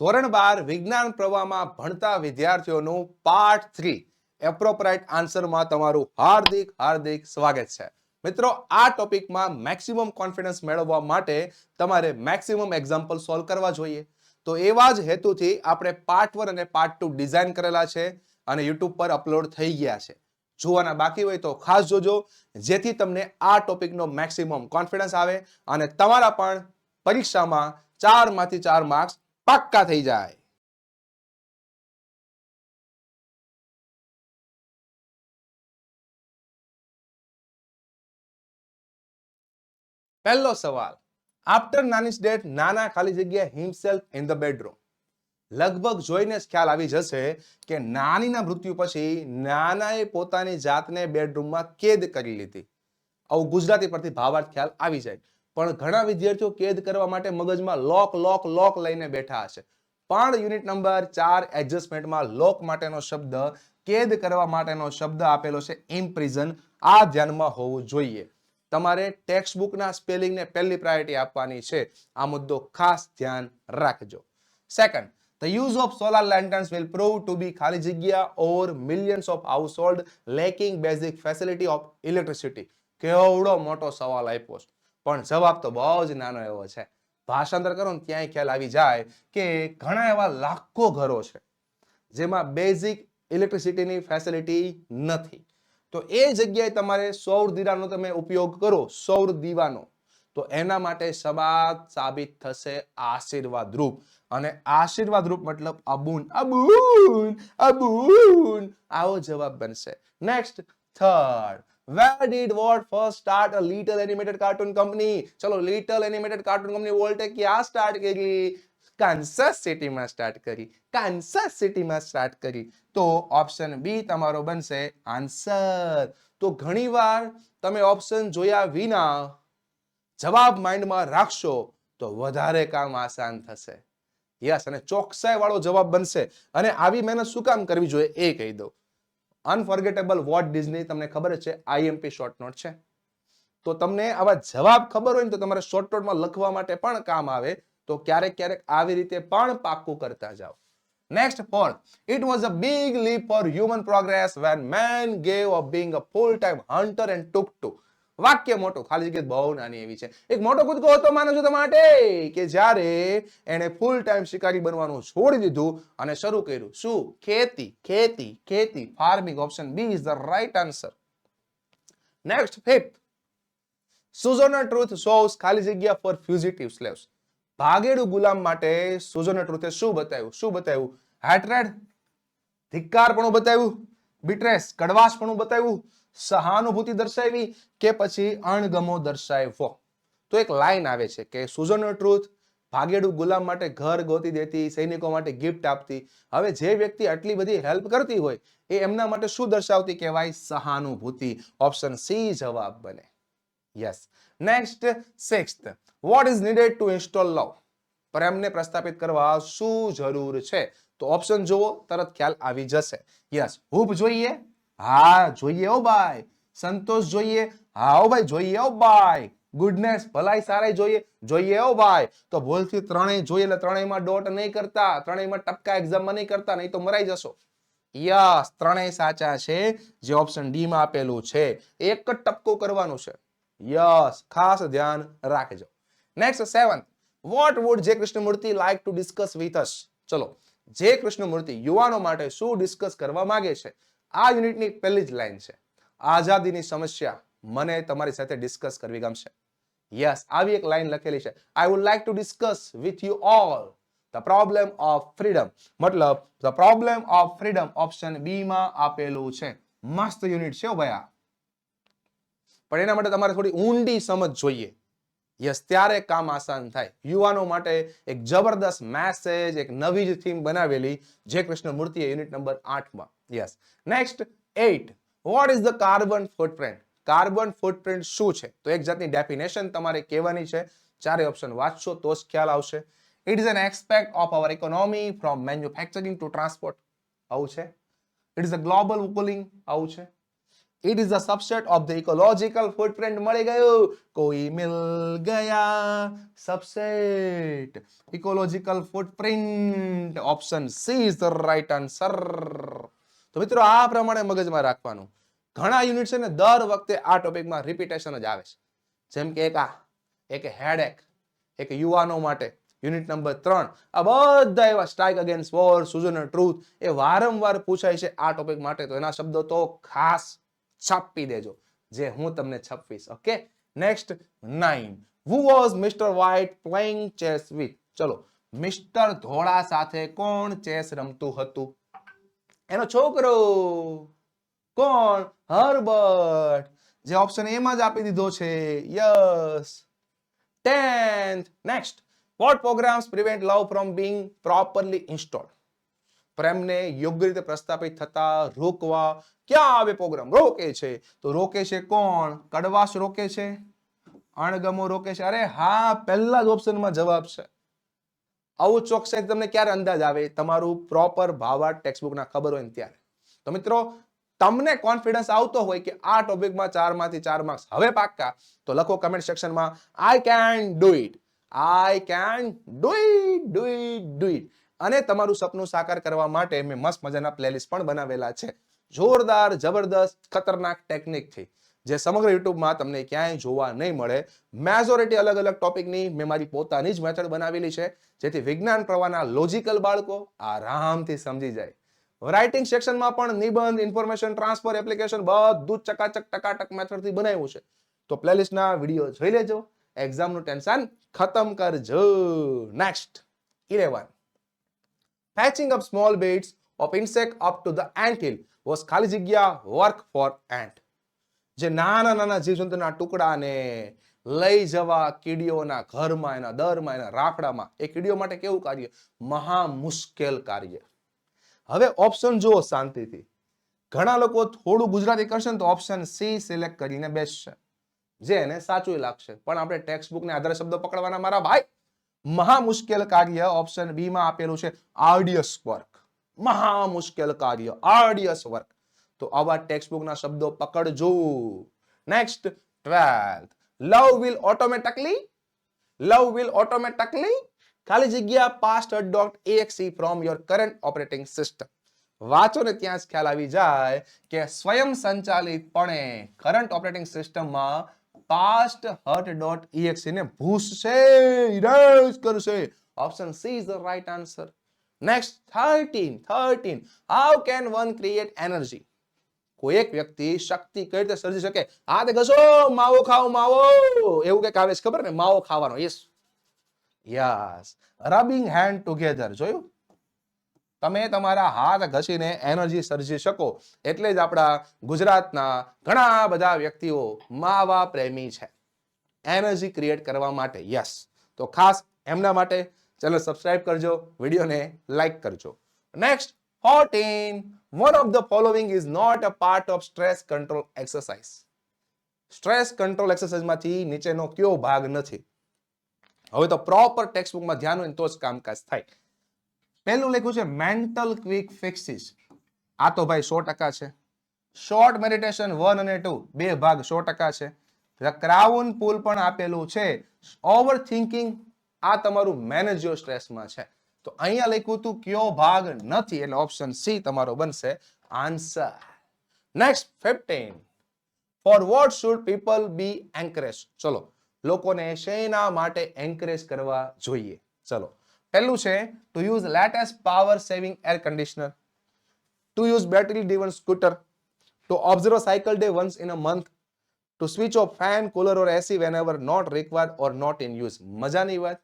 ધોરણ બાર વિજ્ઞાન પ્રવાહમાં ભણતા વિદ્યાર્થીઓનું પાર્ટ થ્રી એપ્રોપ્રાઇટ આન્સરમાં તમારું હાર્દિક હાર્દિક સ્વાગત છે. મિત્રો, આ ટોપિકમાં મેક્સિમમ કોન્ફિડન્સ મેળવવા માટે તમારે મેક્સિમમ એક્ઝામ્પલ સોલ્વ કરવા જોઈએ. તો એવા જ હેતુથી આપણે પાર્ટ વન અને પાર્ટ ટુ ડિઝાઇન કરેલા છે અને યુટ્યુબ પર અપલોડ થઈ ગયા છે. જોવાના બાકી હોય તો ખાસ જોજો, જેથી તમને આ ટોપિકનો મેક્સિમમ કોન્ફિડન્સ આવે અને તમારા પણ પરીક્ષામાં ચારમાંથી ચાર માર્ક્સ પાક્કા થઈ જાય. પહેલો સવાલ આફ્ટર નાની ડેટ નાના ખાલી જગ્યા હિમસેલ્ફ ઇન ધ બેડરૂમ લગભગ જોઈને જ ખ્યાલ આવી જશે કે નાનીના મૃત્યુ પછી નાનાએ પોતાની જાતને બેડરૂમમાં કેદ કરી લીધી. આવું ગુજરાતી પરથી ભાવાર્થ ખ્યાલ આવી જાય. પણ ઘણા વિદ્યાર્થીઓ કેદ કરવા માટે મગજમાં લોક લોક લોક લઈને બેઠા હશે. પણ યુનિટ નંબર ચાર એડજસ્ટમેન્ટમાં લોક માટેનો શબ્દ, કેદ કરવા માટેનો શબ્દ આપેલો છે ઇમ્પ્રિઝન આ ધ્યાનમાં હોવું જોઈએ. તમારે ટેક્સ્ટ બુકના સ્પેલિંગને પહેલી પ્રાયોરિટી આપવાની છે. આ મુદ્દો ખાસ ધ્યાન રાખજો. Second The use of solar lanterns will prove to be ખાલી જગ્યા or millions of household lacking basic facility of electricity. કેવડો મોટો સવાલ આપ્યો છે. પણ જવાબ તો બહુ જ નાનો એવો છે. ભાષાંતર કરો ને ત્યાંય ખ્યાલ આવી જાય કે ઘણા એવા લાખો ઘરો છે જેમાં બેઝિક ઇલેક્ટ્રિસિટીની ફેસિલિટી નથી. તો એ જગ્યાએ તમારે સૌર દીવાનો તમે ઉપયોગ કરો, સૌર દીવાનો. તો એના માટે સબાદ સાબિત થશે આશીર્વાદ રૂપ. અને આશીર્વાદ રૂપ મતલબ અબુન અબુન અબુન. આવો જવાબ બનશે. Next third Where did Walt first start a little animated cartoon company? ચલો little animated cartoon company વોલ્ટે ક્યાં સ્ટાર્ટ કરી? કાન્સસ સિટીમાં સ્ટાર્ટ કરી. કાન્સસ સિટીમાં સ્ટાર્ટ કરી. તો ઓપ્શન બી તમારો બનશે આન્સર તો ઘણીવાર તમે ઓપ્શન જોયા વિના જવાબ માઇન્ડમાં રાખશો તો વધારે કામ આસાન થશે. યસ અને ચોકસાઈ વાળો જવાબ બનશે. અને આવી મહેનત શું કામ કરવી જોઈએ એ કહી દઉં. અનફોર્ગેટેબલ વોટ ડિઝની તમને ખબર છે આઈએમપી શોર્ટ નોટ છે. તો તમને આવા જવાબ ખબર હોય ને તો તમારે શોર્ટ નોટમાં લખવા માટે પણ કામ આવે. તો ક્યારેક ક્યારેક આવી રીતે પણ પાક્કું કરતા જાઓ. Next fourth it was a big leap for human progress when man gave a being a full time hunter and took to વાક્ય મોટું. ખાલી જગ્યા બહુ નાની એવી છે. એક મોટો કૂદકો હતો માનવ માટે, કે જ્યારે એણે ફૂલ ટાઈમ શિકારી બનવાનું છોડી દીધું અને શરૂ કર્યું. શું? ખેતી ખેતી ખેતી. Farming option B is the right answer next fifth સુઝોનર truth સોસ ખાલી જગ્યા ફોર ફ્યુઝિટિવ સ્લેવ્સ ભાગેડુ ગુલામ માટે સુઝોનર ટ્રુથે શું બતાવ્યું? શું બતાવ્યું? હેટ્રેડ ધિક્કારપણું બતાવ્યું. બિટ્રેસ કડવાશપણું બતાવ્યું. સહાનુભૂતિ દર્શાવી કે પછી અણગમો દર્શાવવો તો એક લાઈન આવે છે કે સુઝન ટ્રુથ ભાગેડુ ગુલામ માટે ઘર ગોતી દેતી, સૈનિકો માટે ગિફ્ટ આપતી. હવે જે વ્યક્તિ આટલી બધી હેલ્પ કરતી હોય, એ એમના માટે શું દર્શાવતી કહેવાય? સહાનુભૂતિ. ઓપ્શન સી જવાબ બને. Yes next sixth what is needed to install love પ્રેમને પ્રસ્થાપિત કરવા શું જરૂર છે? તો ઓપ્શન જુઓ, તરત ખ્યાલ આવી જશે. યસ હૂપ જોઈએ? હા, જોઈએ ઓ ભાઈ. સંતોષ જોઈએ. હા ઓ ભાઈ, જોઈએ ઓ ભાઈ. ગુડનેસ ભલાઈ સારાઈ જોઈએ. જોઈએ ઓ ભાઈ. તો ભૂલથી ત્રણેય જોઈએ એટલે ત્રણેયમાં ડોટ નહીં કરતા, ત્રણેયમાં ટપકા એક્ઝામમાં નહીં કરતા, નહીં તો મરાઈ જશો. યસ, ત્રણેય સાચા છે. જે ઓપ્શન ડી માં આપેલું છે, એક જ ટપકું કરવાનું છે. યસ, ખાસ ધ્યાન રાખજો. Next seven what would J Krishnamurti like to discuss with us ચલો જે કૃષ્ણમૂર્તિ યુવાનો માટે શું ડિસ્કસ કરવા માંગે છે? આ યુનિટની પહેલી જ લાઈન છે. આઝાદીની સમસ્યા મને તમારી સાથે ડિસ્કસ કરવી ગમશે. યસ આવી એક લાઈન લખેલી છે. I would like to discuss with you all the problem of freedom મતલબ the problem of freedom option B માં આપેલું છે. મસ્ત યુનિટ છે ભાઈ પણ એના માટે તમારે થોડી ઊંડી સમજ જોઈએ. યસ, ત્યારે કામ આસાન થાય. યુવાનો માટે એક જબરદસ્ત મેસેજ એક નવી જ થીમ બનાવેલી જે કૃષ્ણ મૂર્તિએ યુનિટ નંબર આઠમાં. Yes next eight what is the carbon footprint carbon footprint શું છે? તો એક જાતની ડેફિનેશન તમારે કહેવાની છે. ચારે ઓપ્શન વાંચશો તો જ ખ્યાલ આવશે. It is an expect of our economy from manufacturing to transport આવું છે? It is a global cooling આવું છે? It is the subset of the ecological footprint મળી ગયું. કોઈ મિલ ગયા. Subset ecological footprint option C is the right answer તો મિત્રો, આ પ્રમાણે મગજમાં રાખવાનું. ઘણા યુનિટ છે ને, દર વખતે આ ટોપિકમાં રિપીટેશન જ આવે છે. જેમ કે એક આ, એક હેડેક એક યુવાનો માટે. યુનિટ નંબર ત્રણ. આ બધા એવા strike against war Susan Truth એ વારંવાર પૂછાય છે આ ટોપિક માટે. તો એના શબ્દો તો ખાસ છાપી દેજો, જે હું તમને છપવીશ okay next nine who was mister White playing chess with ચલો મિસ્ટર ધોળા સાથે કોણ ચેસ રમતું હતું? એનો છોકરો કોણ? હર્બર્ટ. જે ઓપ્શન એમાં જ આપી દીધો છે. Yes tenth next what programs prevent love from being properly installed પ્રેમને યોગ્ય રીતે પ્રસ્થાપિત થતા રોકવા ક્યાં આવે પ્રોગ્રામ? રોકે છે. તો રોકે છે કોણ? કડવાશ રોકે છે? અણગમો રોકે છે? અરે હા, પહેલા જ ઓપ્શનમાં જવાબ છે. આવું ચોકસાઈ તમને ક્યારે અંદાજ આવે? તમારું પ્રોપર ભાવાર્થ ટેક્સ્ટબુકના ખબર હોય ને ત્યારે. તો મિત્રો, તમને કોન્ફિડન્સ આવતો હોય કે આ ટોપિકમાં ચારમાંથી ચાર માર્ક્સ હવે પાક્કા, તો લખો કમેન્ટ સેક્શનમાં I can do it I can do it do it do it અને તમારું સપનું સાકાર કરવા માટે મેં મસ્ત મજાના પ્લેલિસ્ટ પણ બનાવેલા છે. જોરદાર, જબરદસ્ત, ખતરનાક ટેકનિકથી જે સમગ્ર યુટ્યુબમાં તમને ક્યાંય જોવા નહીં મળે. મેજોરિટી અલગ અલગ ટોપિકની મેં મારી પોતાની જ મેથડ બનાવેલી છે. જેથી વિજ્ઞાન પ્રવાહના લોજિકલ બાળકો આરામથી સમજી જાય. રાઇટિંગ સેક્શનમાં પણ નિબંધ ઇન્ફોર્મેશન ટ્રાન્સફર એપ્લિકેશન બધું ચકાચક, ટકાટક મેથડથી બનાવ્યું છે. તો પ્લેલિસ્ટના વીડિયો જોઈ લેજો. એક્ઝામનું ટેન્શન ખતમ કરજો. Next eleven patching up small bits of insect up to the anthill was ખાલી જગ્યા work for ant. જે નાના નાના જીવજંતુના ટુકડાને લઈ જવા કીડીઓના ઘરમાં એના દરમાં એના રાફડામાં એ કીડીઓ માટે કેવું કાર્ય? મહા મુશ્કેલ કાર્ય. હવે ઓપ્શન જુઓ શાંતિથી. ઘણા લોકો થોડું ગુજરાતી કરશે ને તો ઓપ્શન સી સિલેક્ટ કરીને બેસશે. જે એને સાચું લાગશે. પણ આપણે ટેક્સ્ટ બુકને આધારે શબ્દો પકડવાના મારા ભાઈ. મહા મુશ્કેલ કાર્ય ઓપ્શન બી માં આપેલું છે આર્ડિયસ વર્ક મહા મુશ્કેલ કાર્ય આર્ડિયસ વર્ક તો આવા ટેક્સ્ટ બુકના શબ્દો પકડજો next twelfth love will automatically love will automatically ખાલી જગ્યા past dot exe from your current operating system વાંચો ને ત્યાં જ ખ્યાલ આવી જાય કે સ્વયં સંચાલિતપણે કરંટ ઓપરેટિંગ સિસ્ટમમાં પાસ્ટ હર્ટ ડોટ exe ને ભૂસશે ઇરેઝ કરશે. Option C is the right answer next 13 13 how can one create energy કોઈ એક વ્યક્તિ શક્તિ કઈ રીતે સર્જી શકે? આ તે ઘસો, માવો ખાઓ, માવો. એવું કંઈક આવે છે ખબર ને? માવો ખાવાનો yes yes rubbing hand together જોયું? તમે તમારા હાથ ઘસીને એનર્જી સર્જી શકો એટલે જ આપણા ગુજરાતના ઘણા બધા વ્યક્તિઓ માવા પ્રેમી છે. એનર્જી ક્રિએટ કરવા માટે યસ તો ખાસ એમના માટે ચેનલ સબસ્ક્રાઇબ કરજો, વિડીયોને લાઇક કરજો. Next fourteen one of the following is not a part of stress control exercise stress control એક્સરસાઇઝમાંથી નીચેનો કયો ભાગ નથી? હવે તો પ્રોપર ટેક્સ્ટબુકમાં ધ્યાન હોય તો જ કામકાજ થાય. પહેલું લખ્યું છે મેન્ટલ ક્વિક ફિક્સિસ આ તો ભાઈ સો ટકા છે. શોર્ટ મેડિટેશન વન અને ટુ બે ભાગ સો ટકા છે. ક્રાઉન પુલ પણ આપેલું છે. ઓવર થિંકિંગ આ તમારું મેનેજ સ્ટ્રેસમાં છે. તો અહીંયા લખ્યું હતું કયો ભાગ નથી? એટલે ઓપ્શન સી તમારો બનશે answer next fifteen four what should people be encourage ચલો, લોકોને શેના માટે એન્કરેજ કરવા જોઈએ? ચલો પહેલું છે to use latest power saving air conditioner to use battery driven scooter observe cycle day once in a month to switch off fan cooler or AC whenever not required or not in use મજાની વાત?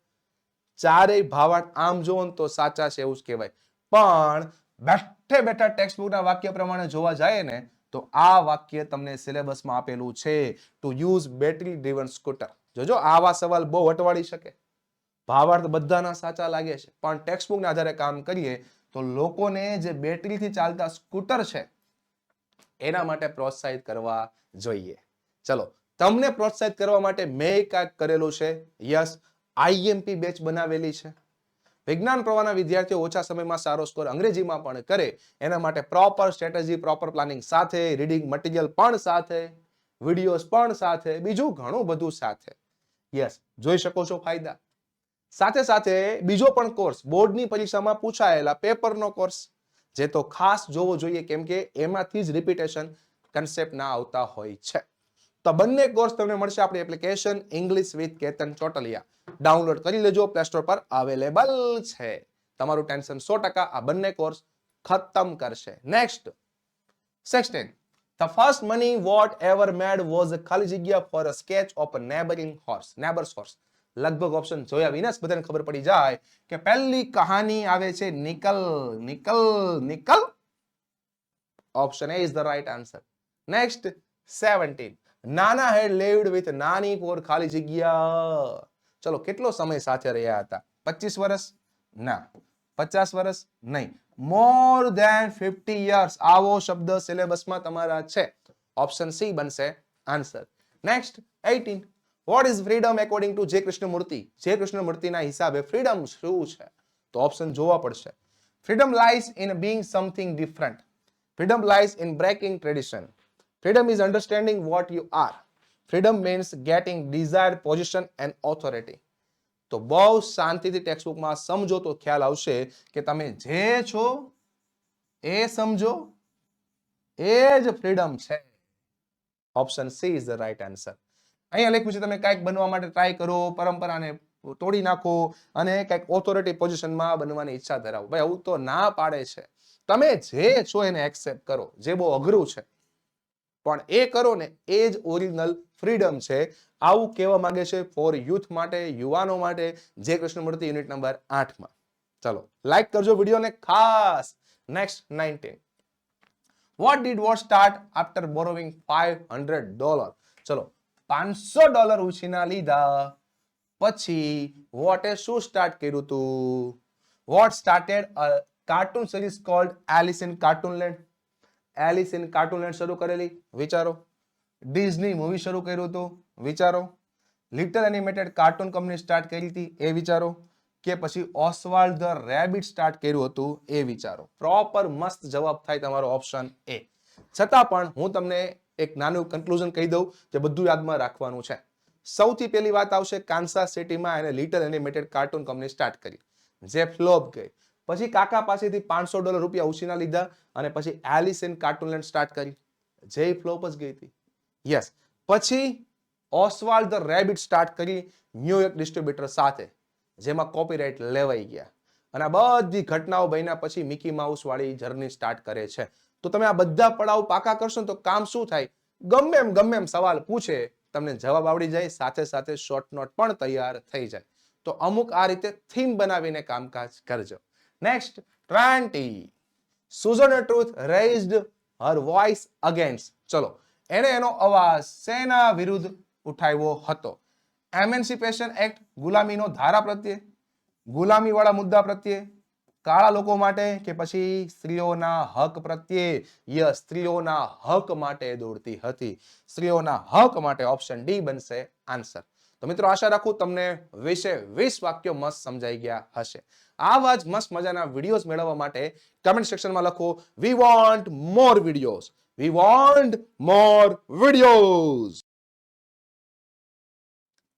ચારેય ભાવાર્થ આમ જોવો તો સાચા છે એવું જ કહેવાય. પણ બેઠે બેઠા ટેક્સ્ટ બુકના વાક્ય પ્રમાણે જોવા જાય ને, તો આ વાક્ય તમને સિલેબસમાં આપેલું છે. To use battery driven scooter જોજો, આવા સવાલ બહુ અટવાડી શકે. ભાવાર્થ બધાના સાચા લાગે છે. પણ ટેક્સ્ટ બુકના આધારે કામ કરીએ તો લોકોને જે બેટરીથી ચાલતા સ્કૂટર છે, એના માટે પ્રોત્સાહિત કરવા જોઈએ. ચલો, તમને પ્રોત્સાહિત કરવા માટે મેં કાંઈક કરેલું છે. યસ આઈએમપી બેચ બનાવેલી છે. વિજ્ઞાન પ્રવાહના વિદ્યાર્થીઓ ઓછા સમયમાં સારો સ્કોર અંગ્રેજીમાં પણ કરે. એના માટે પ્રોપર સ્ટ્રેટેજી પ્રોપર પ્લાનિંગ સાથે રીડિંગ મટીરિયલ પણ સાથે વિડીયોઝ પણ સાથે, બીજું ઘણું બધું સાથે. યસ, જોઈ શકો છો ફાયદા. સાથે સાથે બીજો પણ કોર્સ બોર્ડની પરીક્ષામાં પૂછાયેલા પેપરનો કોર્સ જે તો ખાસ જોવો જોઈએ કેમ કે એમાંથી જ રિપીટેશન કન્સેપ્ટ ના આવતા હોય છે. તો બંને કોર્સ તમને મળશે આપણી application English with Ketan Chotaliya. Download કરી લેજો પ્લે સ્ટોર પર અવેલેબલ છે. તમારું ટેન્શન સો ટકા આ બંને કોર્સ ખતમ કરશે. Next sixteen the first money Walt ever made was ખાલી જગ્યા for a sketch of neighbouring horse neighbours horse લગભગ ઓપ્શન જોયા વિના જ બધાને ખબર પડી જાય કે પહેલી કહાની આવે છે nickel nickel nickel. Option A is the right answer next seventeen નાના હેડ લેવડ વિથ નાની પોર ખાલી જગ્યા. ચલો, કેટલો સમય સાથે રહ્યા હતા? પચીસ વર્ષ ના. પચાસ વર્ષ નહીં. મોર ધેન ફિફ્ટી યર્સ આવો શબ્દ સિલેબસમાં તમારા છે. ઓપ્શન સી બનશે answer next eighteen what is freedom according to J Krishnamurti જે કૃષ્ણમૂર્તિના હિસાબે ફ્રીડમ શું છે? તો ઓપ્શન જોવા પડશે. Freedom lies in being something different freedom lies in breaking tradition freedom is understanding what you are freedom means getting desired position and authority તો બહુ શાંતિથી ટેક્સ્ટબુકમાં સમજો તો ખ્યાલ આવશે કે તમે જે છો, એ સમજો, એ જ ફ્રીડમ છે. Option C is the right answer અહીંયા લખ્યું છે, તમે કાંઈક બનવા માટે ટ્રાય કરો, પરંપરાને તોડી નાખો અને કાંઈક ઓથોરિટી પોઝિશનમાં બનવાની ઈચ્છા ધરાવો. ભાઈ, આવું તો ના પાડે છે. તમે જે છો એને એક્સેપ્ટ કરો, જે બહુ અઘરું છે. પણ એ કરો ને, એ જ ઓરિજિનલ ફ્રીડમ છે. આવું કહેવા માંગે છે ફોર યુથ માટે, યુવાનો માટે, જે કૃષ્ણમૂર્તિ યુનિટ નંબર આઠમાં ચલો લાઈક કરજો વિડીયોને ખાસ. Next nineteen what did Walt start after borrowing five hundred dollar ચલો પાંચસો ડોલર ઉછીના લીધા. પછી વોટે શું સ્ટાર્ટ કર્યું હતું Walt started cartoon series called Alice in Cartoonland Alice in Cartoonland શરૂ કરેલી? વિચારો. ડિઝની મૂવી શરૂ કર્યું હતું વિચારો. Little animated cartoon company start કરી હતી? એ વિચારો. કે પછી ઓસવાલ્ડ ધ રેબિટ સ્ટાર્ટ કર્યું હતું? એ વિચારો. પ્રોપર મસ્ત જવાબ થાય તમારો ઓપ્શન એ છતાં પણ હું તમને એક નાનું કન્ક્લુઝન કહી દઉં જે બધું યાદમાં રાખવાનું છે. સૌથી પહેલી વાત આવશે કાન્સા સિટીમાં એને little animated cartoon company start કરી. જે ફ્લોપ ગઈ. પછી કાકા પાસેથી પાંચસો ડોલર રૂપિયા ઉછીના લીધા અને પછી એલિસ ઇન કાર્ટૂનલેન્ડ સ્ટાર્ટ કરી. જે ફ્લોપ જ ગઈ હતી. યસ પછી ઓસવાલ ધ રેબિટ સ્ટાર્ટ કરી ન્યુયોર્ક ડિસ્ટ્રીબ્યુટર સાથે, જેમાં કોપીરાઇટ લેવાઈ ગયા. અને આ બધી ઘટનાઓ બન્યા પછી મિકી માઉસ વાળી જર્ની સ્ટાર્ટ કરે છે. તો તમે આ બધા પડાવ પાકા કરશો તો કામ શું થાય? ગમે એમ ગમે એમ સવાલ પૂછે, તમને જવાબ આવડી જાય, સાથે સાથે શોર્ટ નોટ પણ તૈયાર થઈ જાય. તો અમુક આ રીતે થીમ બનાવીને કામકાજ કરજો. Next twenty Susan Truth raised her voice against ચલો, એને એનો અવાજ સેના વિરુદ્ધ ઉઠાવ્યો હતો. એમેન્સિપેશન એક્ટ ગુલામીનો ધારા પ્રત્યે, ગુલામીવાળા મુદ્દા પ્રત્યે કાળા લોકો માટે કે પછી સ્ત્રીઓના હક પ્રત્યે? ય સ્ત્રીઓના હક માટે દોડતી હતી. સ્ત્રીઓના હક માટે ઓપ્શન ડી બનશે આન્સર તો મિત્રો આશા રાખું તમને વિશે વીસ વાક્યો મસ્ત સમજાઈ ગયા હશે. આવા જ મસ્ત મજાના વિડીયોઝ મેળવવા માટે કમેન્ટ સેક્શનમાં લખો we want more videos we want more videos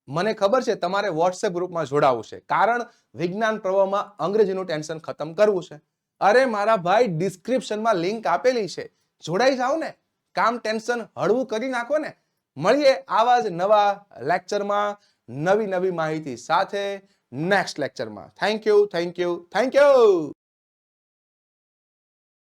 મને ખબર છે, તમારે વોટ્સએપ ગ્રુપમાં જોડાવું છે. કારણ વિજ્ઞાન પ્રવાહમાં અંગ્રેજીનું ટેન્શન ખતમ કરવું છે. અરે, મારા ભાઈ, ડિસ્ક્રિપ્શનમાં લિંક આપેલી છે. જોડાઈ જાઓ ને. કામ ટેન્શન હળવું કરી નાખો ને. મળીએ આવા જ નવા લેક્ચરમાં નવી નવી માહિતી સાથે નેક્સ્ટ લેક્ચરમાં thank you thank you thank you